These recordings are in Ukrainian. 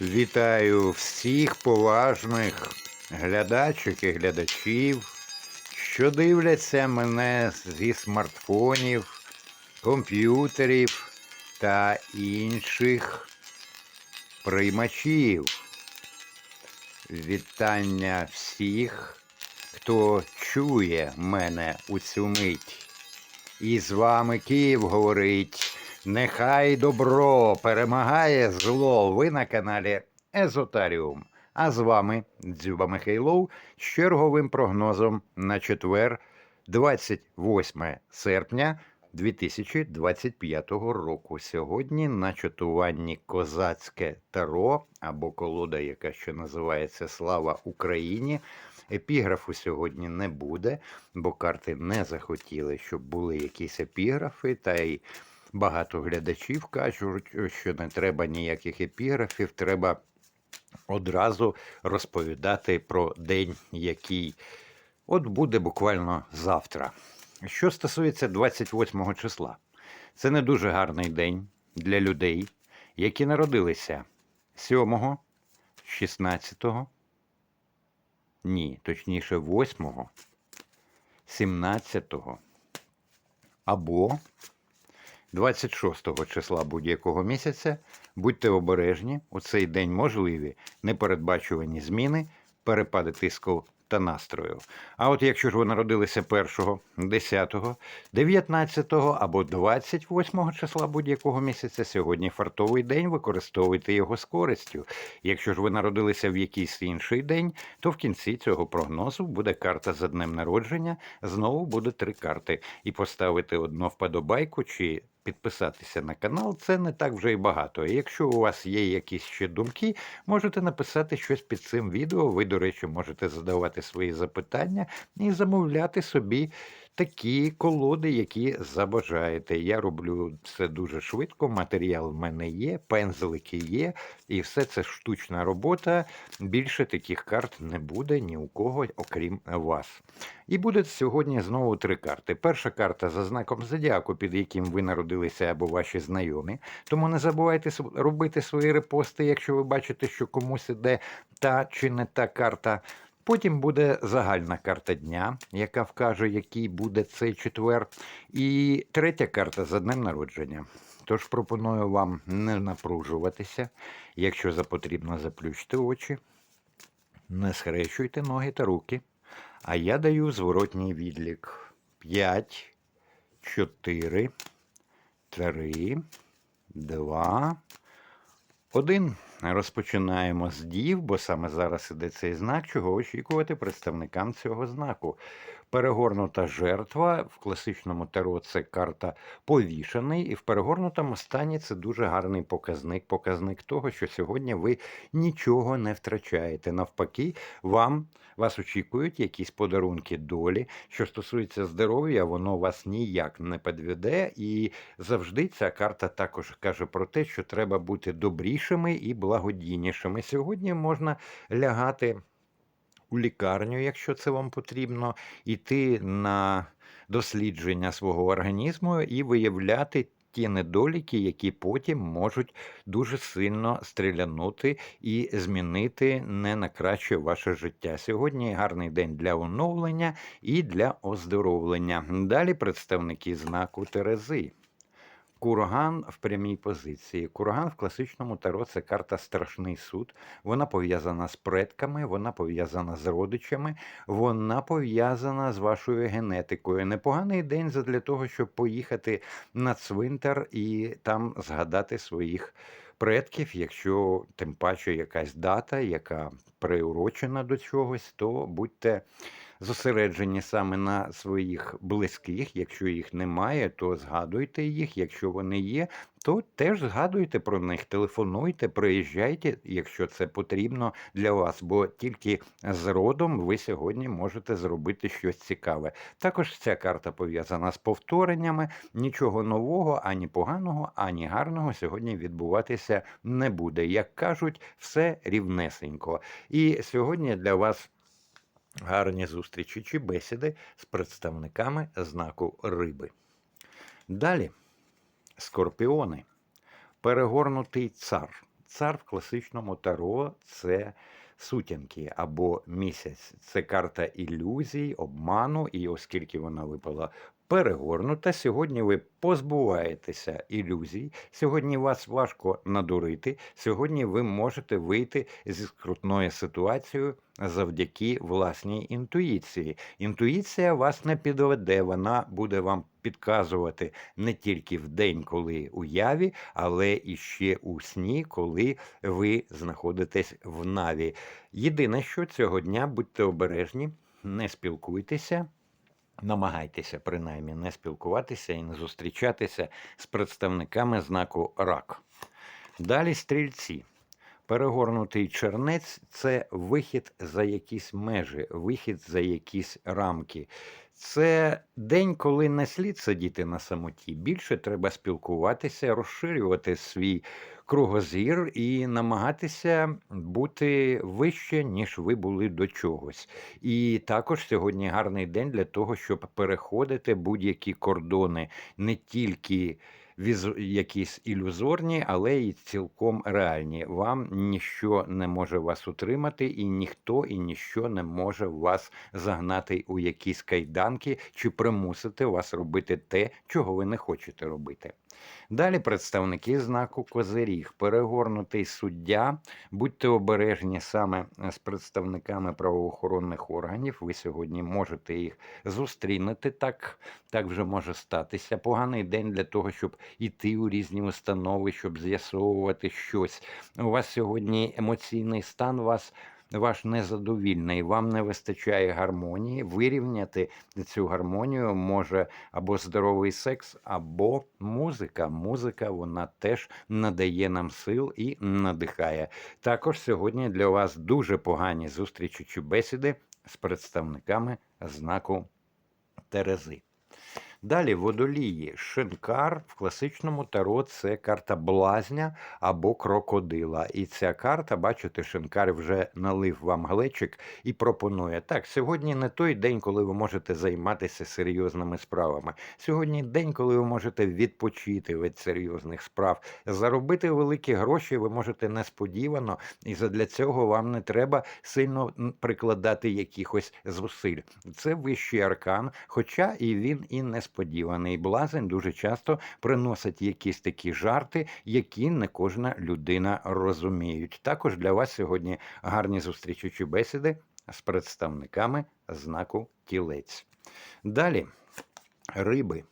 Вітаю всіх поважних глядачок і глядачів, що дивляться мене зі смартфонів, комп'ютерів та інших приймачів. Вітання всіх, хто чує мене у цю мить. І з вами Київ говорить. Нехай добро перемагає зло. Ви на каналі Езотаріум. А з вами Дзюба Михайлов з черговим прогнозом на четвер, 28 серпня 2025 року. Сьогодні на чатуванні Козацьке Таро або колода, яка ще називається Слава Україні. Епіграфу сьогодні не буде, бо карти не захотіли, щоб були якісь епіграфи, та й багато глядачів кажуть, що не треба ніяких епіграфів, треба одразу розповідати про день, який от буде буквально завтра. Що стосується 28 числа, це не дуже гарний день для людей, які народилися 7, 16, ні, точніше 8, 17 або 26 числа будь-якого місяця. Будьте обережні, у цей день можливі непередбачувані зміни, перепади тиску та настрою. А от якщо ж ви народилися 1, 10, 19 або 28 числа будь-якого місяця, сьогодні фартовий день, використовуйте його з користю. Якщо ж ви народилися в якийсь інший день, то в кінці цього прогнозу буде карта за днем народження, знову буде три карти. І поставити одну вподобайку чи підписатися на канал це не так вже і багато. Якщо у вас є якісь ще думки, можете написати щось під цим відео. Ви, до речі, можете задавати свої запитання і замовляти собі такі колоди, які забажаєте. Я роблю це дуже швидко. Матеріал в мене є, пензлики є, і все це штучна робота. Більше таких карт не буде ні у кого, окрім вас. І буде сьогодні знову три карти. Перша карта за знаком зодіаку, під яким ви народилися або ваші знайомі. Тому не забувайте робити свої репости, якщо ви бачите, що комусь іде та чи не та карта. Потім буде загальна карта дня, яка вкаже, який буде цей четвер. І третя карта за днем народження. Тож пропоную вам не напружуватися. Якщо за потрібно, заплющте очі, не схрещуйте ноги та руки. А я даю зворотній відлік. 5, 4, 3, 2, 1. Розпочинаємо з дів, бо саме зараз іде цей знак, чого очікувати представникам цього знаку. Перегорнута жертва в класичному таро це карта повішений, і в перегорнутому стані це дуже гарний показник. Показник того, що сьогодні ви нічого не втрачаєте. Навпаки, вам вас очікують якісь подарунки долі. Що стосується здоров'я, воно вас ніяк не підведе. І завжди ця карта також каже про те, що треба бути добрішими і благодійнішими. Сьогодні можна лягати у лікарню, якщо це вам потрібно, іти на дослідження свого організму і виявляти. Ті недоліки, які потім можуть дуже сильно стрілянути і змінити не на краще ваше життя. Сьогодні гарний день для оновлення і для оздоровлення. Далі представники знаку Терези. Курган в прямій позиції. Курган в класичному таро це карта Страшний суд. Вона пов'язана з предками, вона пов'язана з родичами, вона пов'язана з вашою генетикою. Непоганий день для того, щоб поїхати на цвинтар і там згадати своїх предків, якщо тим паче якась дата, яка приурочена до чогось, то будьте зосереджені саме на своїх близьких. Якщо їх немає, то згадуйте їх. Якщо вони є, то теж згадуйте про них, телефонуйте, приїжджайте, якщо це потрібно для вас, бо тільки з родом ви сьогодні можете зробити щось цікаве. Також ця карта пов'язана з повтореннями. Нічого нового, ані поганого, ані гарного сьогодні відбуватися не буде. Як кажуть, все рівнесенько. І сьогодні для вас гарні зустрічі чи бесіди з представниками знаку риби. Далі скорпіони. Перегорнутий цар. Цар в класичному таро це сутінки або місяць. Це карта ілюзій, обману, і оскільки вона випала перегорнута, сьогодні ви позбуваєтеся ілюзій. Сьогодні вас важко надурити. Сьогодні ви можете вийти зі скрутною ситуацією завдяки власній інтуїції. Інтуїція вас не підведе, вона буде вам підказувати не тільки в день, коли у яві, але і ще у сні, коли ви знаходитесь в наві. Єдине, що цього дня будьте обережні, не спілкуйтеся. Намагайтеся принаймні не спілкуватися і не зустрічатися з представниками знаку рак. Далі стрільці. Перегорнутий чернець це вихід за якісь межі, вихід за якісь рамки. Це день, коли не слід сидіти на самоті. Більше треба спілкуватися, розширювати свій кругозір і намагатися бути вище, ніж ви були до чогось. І також сьогодні гарний день для того, щоб переходити будь-які кордони не тільки візу- якісь ілюзорні, але й цілком реальні. Вам ніщо не може вас утримати, і ніхто і ніщо не може вас загнати у якісь кайданки чи примусити вас робити те, чого ви не хочете робити. Далі представники знаку Козиріг, перегорнутий суддя. Будьте обережні саме з представниками правоохоронних органів. Ви сьогодні можете їх зустрінути. Так, так вже може статися. Поганий день для того, щоб іти у різні установи, щоб з'ясовувати щось. У вас сьогодні емоційний стан вас. Ваш незадовільний, вам не вистачає гармонії. Вирівняти цю гармонію може або здоровий секс, або музика. Музика вона теж надає нам сил і надихає. Також сьогодні для вас дуже погані зустрічі чи бесіди з представниками знаку Терези. Далі водолії. Шинкар в класичному таро це карта блазня або крокодила. І ця карта, бачите, шинкар вже налив вам глечик і пропонує. Так, сьогодні не той день, коли ви можете займатися серйозними справами. Сьогодні день, коли ви можете відпочити від серйозних справ. Заробити великі гроші ви можете несподівано, і задля цього вам не треба сильно прикладати якихось зусиль. Це вищий аркан, хоча і він і несподіваний. Блазень дуже часто приносить якісь такі жарти, які не кожна людина розуміють. Також для вас сьогодні гарні зустрічі бесіди з представниками знаку тілець. Далі риби,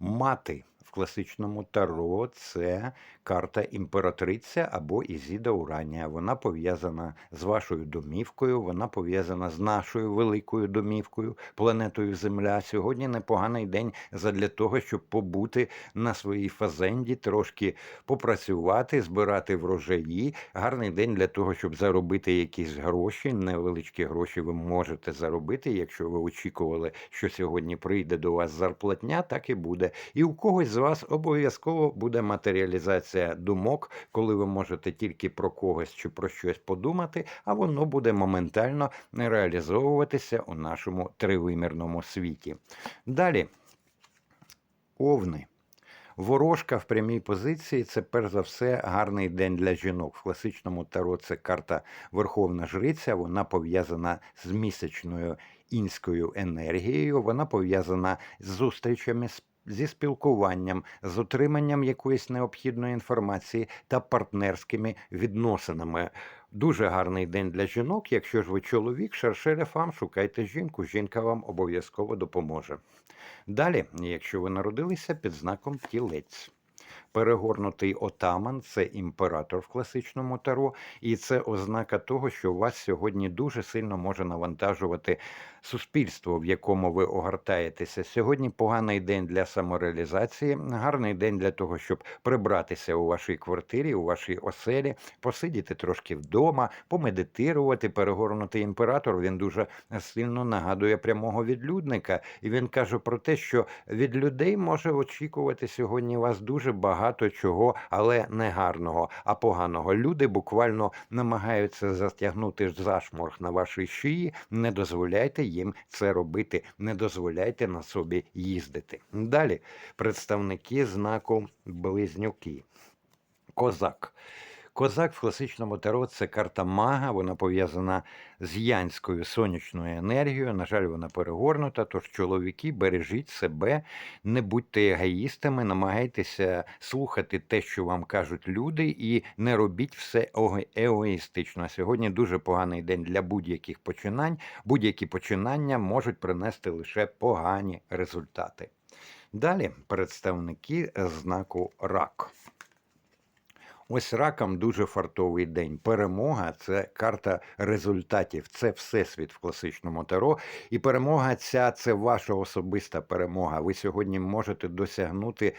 мати. Класичному таро це карта імператриця або Ізіда Уранія. Вона пов'язана з вашою домівкою, вона пов'язана з нашою великою домівкою, планетою Земля. Сьогодні непоганий день задля того, щоб побути на своїй фазенді, трошки попрацювати, збирати врожаї. Гарний день для того, щоб заробити якісь гроші. Невеличкі гроші ви можете заробити. Якщо ви очікували, що сьогодні прийде до вас зарплатня, так і буде. І у когось з вас обов'язково буде матеріалізація думок, коли ви можете тільки про когось чи про щось подумати, а воно буде моментально реалізовуватися у нашому тривимірному світі. Далі, овни. Ворожка в прямій позиції це перш за все гарний день для жінок. В класичному таро це карта Верховна Жриця. Вона пов'язана з місячною інською енергією. Вона пов'язана з зустрічами з зі спілкуванням, з отриманням якоїсь необхідної інформації та партнерськими відносинами. Дуже гарний день для жінок. Якщо ж ви чоловік, шершере фам, шукайте жінку, жінка вам обов'язково допоможе. Далі, якщо ви народилися під знаком тілець. Перегорнутий отаман це імператор в класичному таро, і це ознака того, що вас сьогодні дуже сильно може навантажувати суспільство, в якому ви огортаєтеся. Сьогодні поганий день для самореалізації, гарний день для того, щоб прибратися у вашій квартирі, у вашій оселі, посидіти трошки вдома, помедитирувати. Перегорнутий імператор він дуже сильно нагадує прямого відлюдника, і він каже про те, що від людей може очікувати сьогодні вас дуже багато чого, але не гарного, а поганого. Люди буквально намагаються затягнути зашморг на вашій шиї. Не дозволяйте їм це робити, не дозволяйте на собі їздити. Далі представники знаку близнюки. Козак. Козак в класичному таро це карта мага, вона пов'язана з янською сонячною енергією. На жаль, вона перегорнута. Тож, чоловіки, бережіть себе, не будьте егоїстами, намагайтеся слухати те, що вам кажуть люди, і не робіть все егоїстично. Сьогодні дуже поганий день для будь-яких починань. Будь-які починання можуть принести лише погані результати. Далі представники знаку рак. Ось ракам дуже фартовий день. Перемога це карта результатів. Це всесвіт в класичному таро. І перемога ця це ваша особиста перемога. Ви сьогодні можете досягнути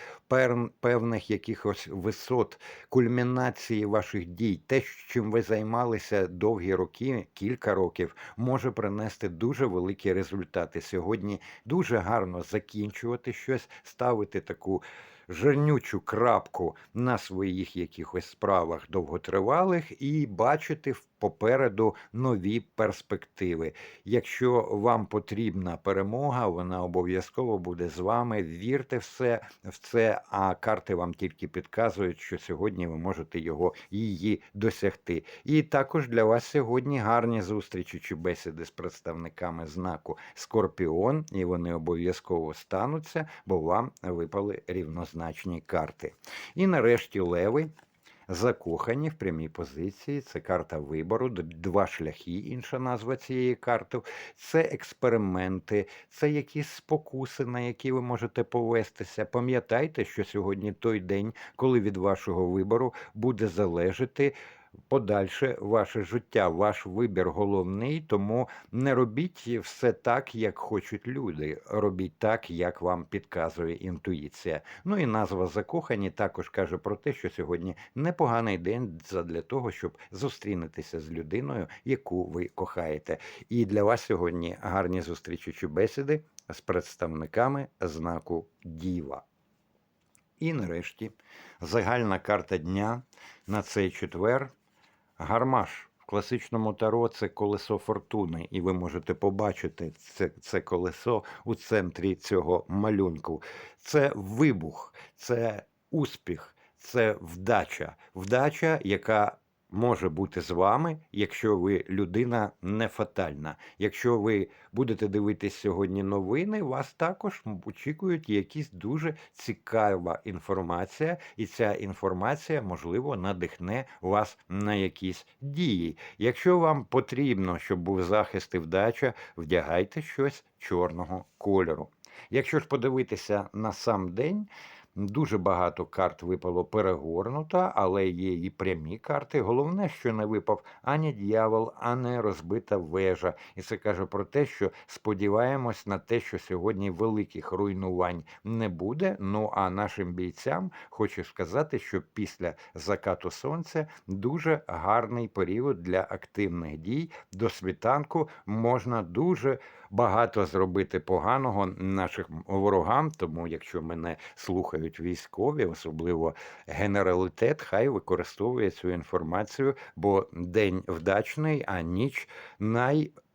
певних якихось висот, кульмінації ваших дій. Те, чим ви займалися довгі роки, кілька років, може принести дуже великі результати. Сьогодні дуже гарно закінчувати щось, ставити таку жирнючу крапку на своїх якихось справах довготривалих і бачити в- попереду нові перспективи. Якщо вам потрібна перемога, вона обов'язково буде з вами. Вірте все в це, а карти вам тільки підказують, що сьогодні ви можете його її досягти. І також для вас сьогодні гарні зустрічі чи бесіди з представниками знаку Скорпіон, і вони обов'язково стануться, бо вам випали рівнозначні карти. І нарешті леви. Закохані в прямій позиції, це карта вибору, два шляхи, інша назва цієї карти. Це експерименти, це якісь спокуси, на які ви можете повестися. Пам'ятайте, що сьогодні той день, коли від вашого вибору буде залежати подальше ваше життя, ваш вибір головний, тому не робіть все так, як хочуть люди. Робіть так, як вам підказує інтуїція. Ну і назва закохані також каже про те, що сьогодні непоганий день для того, щоб зустрінутися з людиною, яку ви кохаєте. І для вас сьогодні гарні зустрічі чи бесіди з представниками знаку Діва. І нарешті загальна карта дня на цей четвер. Гармаш в класичному таро це колесо фортуни, і ви можете побачити це, це колесо у центрі цього малюнку. Це вибух, це успіх, це вдача. Вдача, яка може бути з вами, якщо ви людина не фатальна. Якщо ви будете дивитись сьогодні новини, вас також очікують якісь дуже цікава інформація, і ця інформація, можливо, надихне вас на якісь дії. Якщо вам потрібно, щоб був захист і вдача, вдягайте щось чорного кольору. Якщо ж подивитися на сам день, Дуже багато карт випало перегорнуто, але є і прямі карти. Головне, що не випав ані дьявол, ані розбита вежа. І це каже про те, що сподіваємось на те, що сьогодні великих руйнувань не буде. Ну а нашим бійцям хочу сказати, що після закату сонця дуже гарний період для активних дій. До світанку можна дуже багато зробити поганого нашим ворогам. Тому, якщо мене слухають військові, особливо генералітет, хай використовує цю інформацію, бо день вдачний, а ніч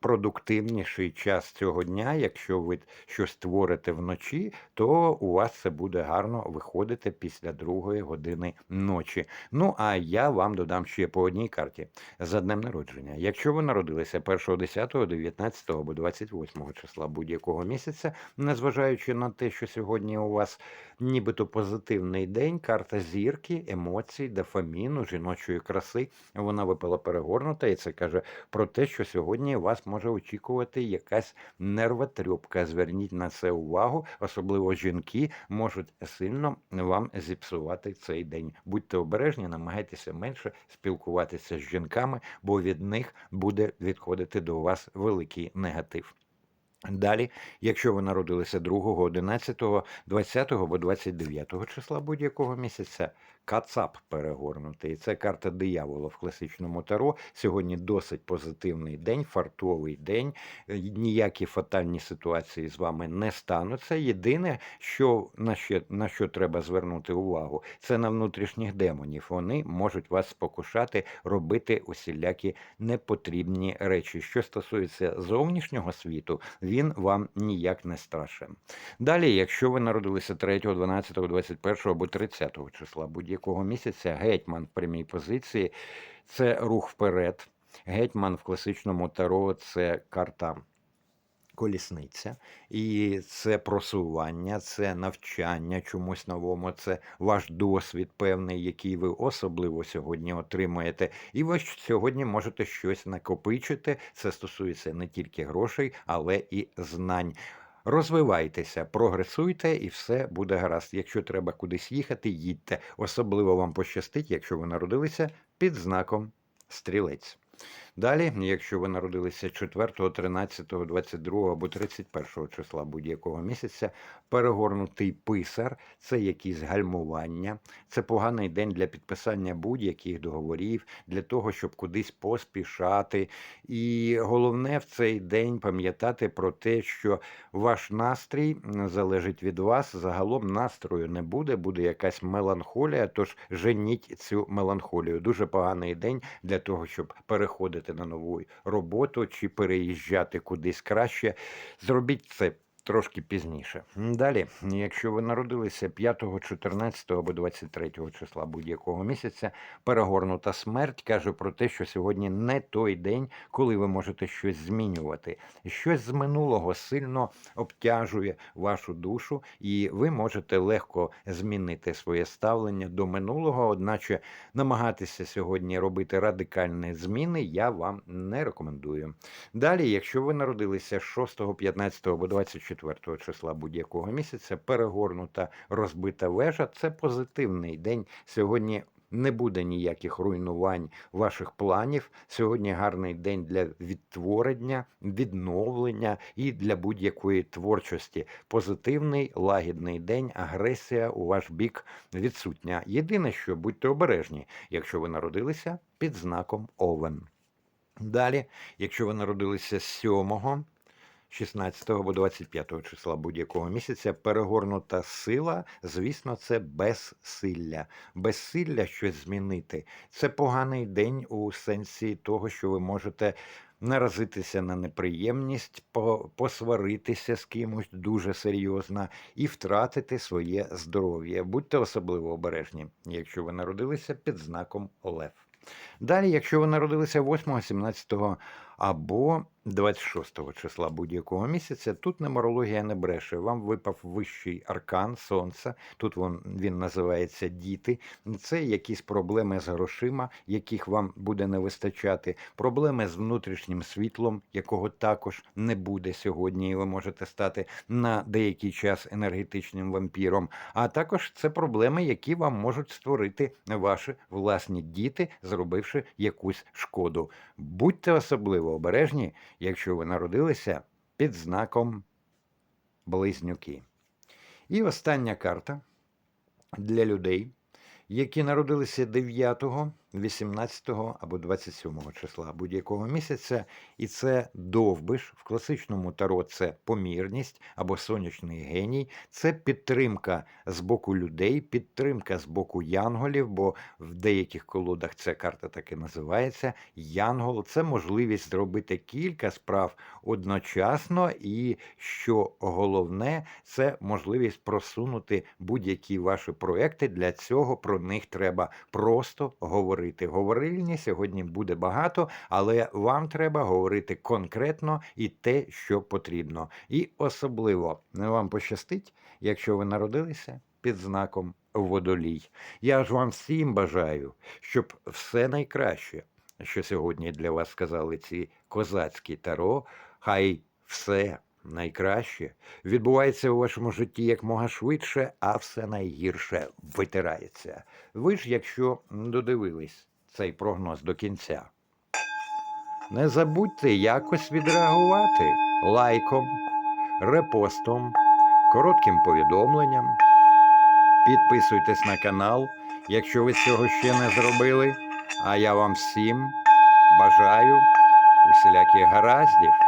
найпродуктивніший час цього дня. Якщо ви щось творите вночі, то у вас це буде гарно виходити після другої години ночі. Ну а я вам додам ще по одній карті за днем народження. Якщо ви народилися 1, 10, 19 або 28 числа будь-якого місяця, незважаючи на те, що сьогодні у вас нібито позитивний день, карта зірки, емоцій, дофаміну, жіночої краси, вона випала перегорнута, і це каже про те, що сьогодні вас може очікувати якась нервотрьопка. Зверніть на це увагу, особливо жінки можуть сильно вам зіпсувати цей день. Будьте обережні, намагайтеся менше спілкуватися з жінками, бо від них буде відходити до вас великий негатив. Далі, якщо ви народилися 2, 11, 20 або 29 числа будь-якого місяця, Кацап перегорнутий. Це карта диявола в класичному таро. Сьогодні досить позитивний день, фартовий день. Е, Ніякі фатальні ситуації з вами не стануться. Єдине, що на що, на що треба звернути увагу, це на внутрішніх демонів. Вони можуть вас спокушати, робити усілякі непотрібні речі. Що стосується зовнішнього світу, він вам ніяк не страшен. Далі, якщо ви народилися 3, 12, 21 або 30 числа будь-якого будь-якого місяця гетьман в прямій позиції це рух вперед. Гетьман в класичному таро це карта колісниця, і це просування, це навчання чомусь новому, це ваш досвід певний, який ви особливо сьогодні отримаєте. І ви сьогодні можете щось накопичити. Це стосується не тільки грошей, але і знань. Розвивайтеся, прогресуйте, і все буде гаразд. Якщо треба кудись їхати, їдьте. Особливо вам пощастить, якщо ви народилися під знаком стрілець. Далі, якщо ви народилися 4, 13, 22 або 31 числа будь-якого місяця, перегорнутий писар це якісь гальмування, це поганий день для підписання будь-яких договорів, для того, щоб кудись поспішати. І головне в цей день пам'ятати про те, що ваш настрій залежить від вас. Загалом настрою не буде, буде якась меланхолія. Тож женіть цю меланхолію. Дуже поганий день для того, щоб переходити на нову роботу чи переїжджати кудись краще. Зробіть це. Трошки пізніше. Далі, якщо ви народилися 5, 14 або 23 числа будь-якого місяця, перегорнута смерть каже про те, що сьогодні не той день, коли ви можете щось змінювати. Щось з минулого сильно обтяжує вашу душу, і ви можете легко змінити своє ставлення до минулого, одначе намагатися сьогодні робити радикальні зміни я вам не рекомендую. Далі, якщо ви народилися 6, 15 або 24 числа будь-якого місяця, перегорнута розбита вежа це позитивний день. Сьогодні не буде ніяких руйнувань ваших планів. Сьогодні гарний день для відтворення, відновлення і для будь-якої творчості. Позитивний, лагідний день, агресія у ваш бік відсутня. Єдине, що будьте обережні, якщо ви народилися під знаком Овен. Далі, якщо ви народилися 7, 16 або 25 числа будь-якого місяця перегорнута сила, звісно, це безсилля. Безсилля щось змінити. Це поганий день у сенсі того, що ви можете наразитися на неприємність, посваритися з кимось дуже серйозно і втратити своє здоров'я. Будьте особливо обережні, якщо ви народилися під знаком Лев. Далі, якщо ви народилися 8, 17 або 26 числа будь-якого місяця, тут нумерологія не бреше. Вам випав вищий аркан сонця. Тут він, він називається діти. Це якісь проблеми з грошима, яких вам буде не вистачати, проблеми з внутрішнім світлом, якого також не буде сьогодні, і ви можете стати на деякий час енергетичним вампіром. А також це проблеми, які вам можуть створити ваші власні діти, зробивши якусь шкоду. Будьте особливо обережні, якщо ви народилися під знаком близнюки. І остання карта для людей, які народилися 9, 18 або 27 числа будь-якого місяця, і це довбиш в класичному таро це помірність або сонячний геній, це підтримка з боку людей, підтримка з боку янголів, бо в деяких колодах ця карта так і називається. Янгол це можливість зробити кілька справ одночасно, і що головне, це можливість просунути будь-які ваші проекти. Для цього про них треба просто говорити. Говорильні сьогодні буде багато, але вам треба говорити конкретно і те, що потрібно. І особливо не вам пощастить, якщо ви народилися під знаком водолій. Я ж вам всім бажаю, щоб все найкраще, що сьогодні для вас сказали ці козацькі таро, хай все найкраще відбувається у вашому житті якмога швидше, а все найгірше витирається. Ви ж, якщо додивились цей прогноз до кінця, не забудьте якось відреагувати лайком, репостом, коротким повідомленням. Підписуйтесь на канал, якщо ви цього ще не зробили. А я вам всім бажаю усіляких гараздів.